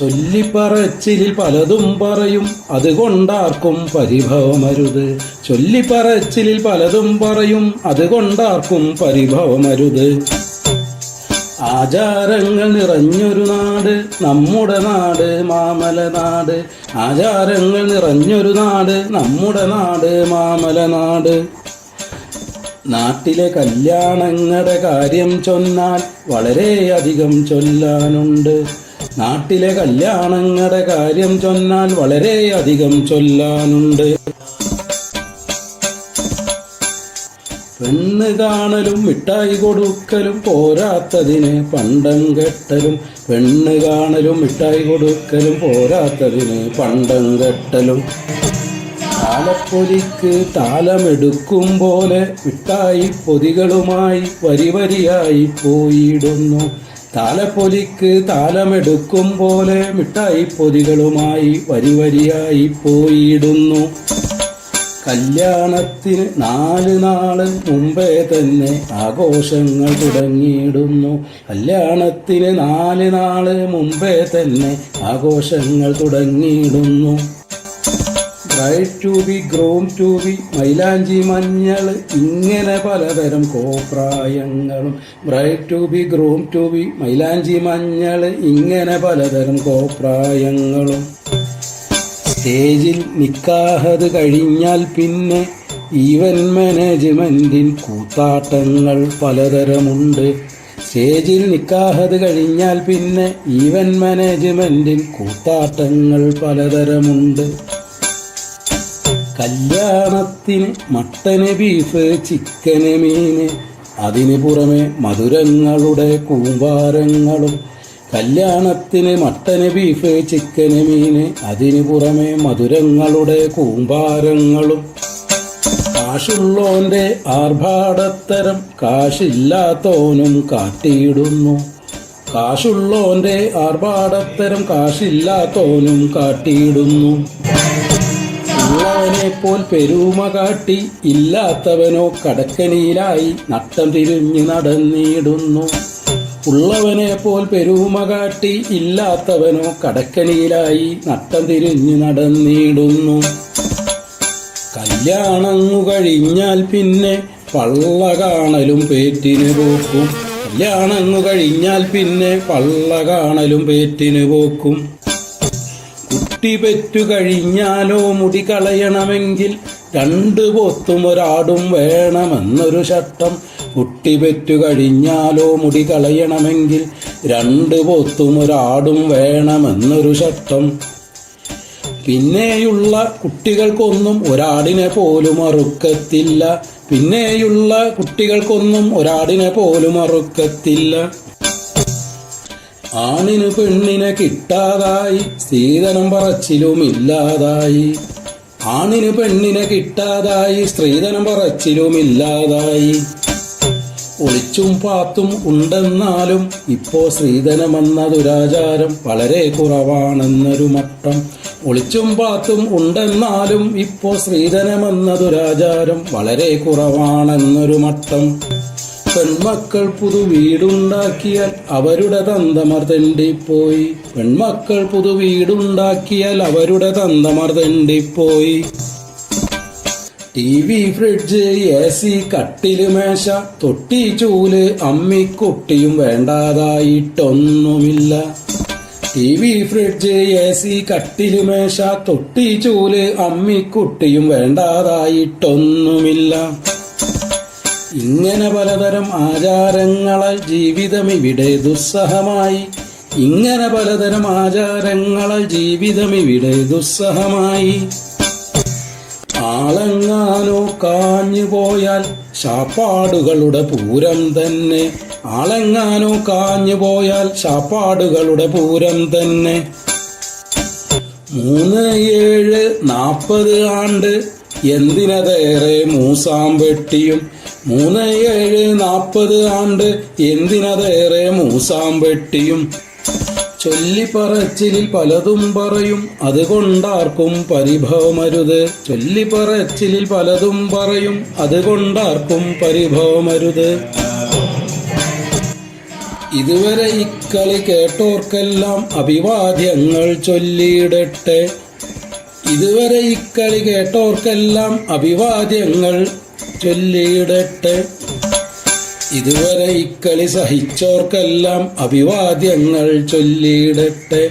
ചൊല്ലിപ്പറച്ചിലിൽ പലതും പറയും. അതുകൊണ്ടാർക്കും പരിഭവമരുത്. ചൊല്ലിപ്പറച്ചിലിൽ പലതും പറയും. അതുകൊണ്ടാർക്കും പരിഭവമരുത്. ആചാരങ്ങൾ നിറഞ്ഞൊരു നാട് നമ്മുടെ നാട് മാമല നാട്. ആചാരങ്ങൾ നിറഞ്ഞൊരു നാട് നമ്മുടെ നാട് മാമല നാട്. നാട്ടിലെ കല്യാണങ്ങളുടെ കാര്യം ചൊന്നാൽ വളരെയധികം ചൊല്ലാനുണ്ട്. നാട്ടിലെ കല്യാണങ്ങളുടെ കാര്യം ചൊന്നാൽ വളരെയധികം ചൊല്ലാനുണ്ട്. പെണ്ണ് കാണലും മിഠായി കൊടുക്കലും പോരാത്തതിന് പണ്ടം കെട്ടലും പെണ്ണ് കാണലും മിഠായി കൊടുക്കലും പോരാത്തതിന് പണ്ടം കെട്ടലും. താലപ്പൊലിക്ക് താലമെടുക്കും പോലെ മിഠായി പൊതികളുമായി വരി വരിയായി പോയിടുന്നു. താലപ്പൊലിക്ക് താലമെടുക്കും പോലെ മിഠായി പൊതികളുമായി വരി വരിയായി പോയിടുന്നു. കല്യാണത്തിന് നാല് നാൾ മുമ്പേ തന്നെ ആഘോഷങ്ങൾ തുടങ്ങിയിടുന്നു. കല്യാണത്തിന് നാല് നാൾ മുമ്പേ തന്നെ ആഘോഷങ്ങൾ തുടങ്ങിയിടുന്നു. ബി ഗ്രൂം ടു ബി മൈലാഞ്ചി മഞ്ഞൾ ഇങ്ങനെ പലതരം കോപ്രായങ്ങളും. Bride to be to be മൈലാഞ്ചി മഞ്ഞൾ ഇങ്ങനെ പലതരം കോപ്രായങ്ങളും. സ്റ്റേജിൽ നിക്കാഹത് കഴിഞ്ഞാൽ പിന്നെ ഈവൻ മാനേജ്മെന്റിൽ കൂത്താട്ടങ്ങൾ പലതരമുണ്ട്. സ്റ്റേജിൽ നിക്കാഹത് കഴിഞ്ഞാൽ പിന്നെ ഈവൻ മാനേജ്മെന്റിൽ കൂത്താട്ടങ്ങൾ പലതരമുണ്ട്. കല്യാണത്തിന് മട്ടന് ബീഫ് ചിക്കന് മീന്. അതിന് പുറമെ മധുരങ്ങളുടെ കൂമ്പാരങ്ങളും. കല്യാണത്തിന് മട്ടന് ബീഫ് ചിക്കന് മീന്. അതിന് പുറമെ മധുരങ്ങളുടെ കൂമ്പാരങ്ങളും. കാശുള്ളോന്റെ ആർഭാടത്തരം കാശില്ലാത്തോനും കാട്ടിയിടുന്നു. കാശുള്ളോന്റെ ആർഭാടത്തരം കാശില്ലാത്തോനും കാട്ടിയിടുന്നു. ഉള്ളവനെ പോൽ പെരുമ കാട്ടി ഇല്ലാത്തവനോ കടക്കണിയിലായി നട്ടം തിരിഞ്ഞു നടന്നിടുന്നു. ഉള്ളവനെ പോൽ പെരുമ കാട്ടി ഇല്ലാത്തവനോ കടക്കണിയിലായി നട്ടം തിരിഞ്ഞു നടന്നിടുന്നു. കല്യാണങ്ങു കഴിഞ്ഞാൽ പിന്നെ പള്ള കാണലും പേറ്റിന് പോക്കും. കല്യാണങ്ങു കഴിഞ്ഞാൽ പിന്നെ പള്ള കാണലും പേറ്റിന് പോക്കും. കുട്ടി പെറ്റു കഴിഞ്ഞാലോ മുടി കളയണമെങ്കിൽ രണ്ട് പോത്തും ഒരാടും വേണമെന്നൊരു ചട്ടം കുട്ടി പെറ്റു കഴിഞ്ഞാലോ മുടി കളയണമെങ്കിൽ രണ്ട് പോത്തും ഒരാടും വേണമെന്നൊരു ചട്ടം പിന്നെയുള്ള കുട്ടികൾക്കൊന്നും ഒരാടിനെ പോലും അറുക്കത്തില്ല. പിന്നെയുള്ള കുട്ടികൾക്കൊന്നും ഒരാടിനെ പോലും അറുക്കത്തില്ല. ആണിന് പെണ്ണിനെ കിട്ടാതായി സ്ത്രീധനം പറച്ചിലും ഇല്ലാതായി ആണിന് പെണ്ണിനെ കിട്ടാതായി സ്ത്രീധനം പറച്ചിലും ഇല്ലാതായി ഒളിച്ചും പാത്തും ഉണ്ടെന്നാലും ഇപ്പോ സ്ത്രീധനമെന്ന ദുരാചാരം വളരെ കുറവാണെന്നൊരു മട്ടം. ഒളിച്ചും പാത്തും ഉണ്ടെന്നാലും ഇപ്പോ സ്ത്രീധനമെന്ന ദുരാചാരം വളരെ കുറവാണെന്നൊരു മട്ടം. പെൺമക്കൾ പുതു വീടുണ്ടാക്കിയാൽ അവരുടെ തന്തമർ തെണ്ടിപ്പോയി. പെൺമക്കൾ പുതു വീടുണ്ടാക്കിയാൽ അവരുടെ തന്തമർ തെണ്ടിപ്പോയി. T V fridge A C കട്ടിൽ മേശ തൊട്ടി ചൂൽ അമ്മിക്കുട്ടിയും വേണ്ടാതായിട്ടൊന്നുമില്ല. T V fridge A C കട്ടിൽ മേശ തൊട്ടി ചൂൽ അമ്മിക്കുട്ടിയും വേണ്ടാതായിട്ടൊന്നുമില്ല. ഇങ്ങനെ പലതരം ആചാരങ്ങളാൽ ജീവിതം ഇവിടെ ദുസ്സഹമായി. ഇങ്ങനെ പലതരം ആചാരങ്ങളാൽ ജീവിതം ഇവിടെ ദുസ്സഹമായി. ആളെങ്ങാനോ കാഞ്ഞു പോയാൽ ശാപ്പാടുകളുടെ പൂരം തന്നെ. ആളെങ്ങാനോ കാഞ്ഞു പോയാൽ ശാപ്പാടുകളുടെ പൂരം തന്നെ. മൂന്ന് ഏഴ് നാൽപ്പത് ആണ്ട് എന്തിനതേറെ മൂസാമ്പെട്ടിയും മൂന്ന് ഏഴ് നാൽപ്പത് ആണ്ട് എന്തിനതേറെ മൂസാമ്പെട്ടിയും ചൊല്ലിപ്പറച്ചിലിൽ പലതും പറയും അതുകൊണ്ടാർക്കും പരിഭവമരുത്. ചൊല്ലിപ്പറച്ചിലിൽ പലതും പറയും അതുകൊണ്ടാർക്കും പരിഭവമരുത്. ഇതുവരെ ഇക്കളി കേട്ടോർക്കെല്ലാം അഭിവാദ്യങ്ങൾ ചൊല്ലിയിടട്ടെ. ഇതുവരെ ഇക്കളി കേട്ടോർക്കെല്ലാം അഭിവാദ്യങ്ങൾ ചൊല്ലിയിടട്ടെ. ഇതുവരെ ഇക്കളി സഹിച്ചോർക്കെല്ലാം അഭിവാദ്യങ്ങൾ ചൊല്ലിയിടട്ടെ.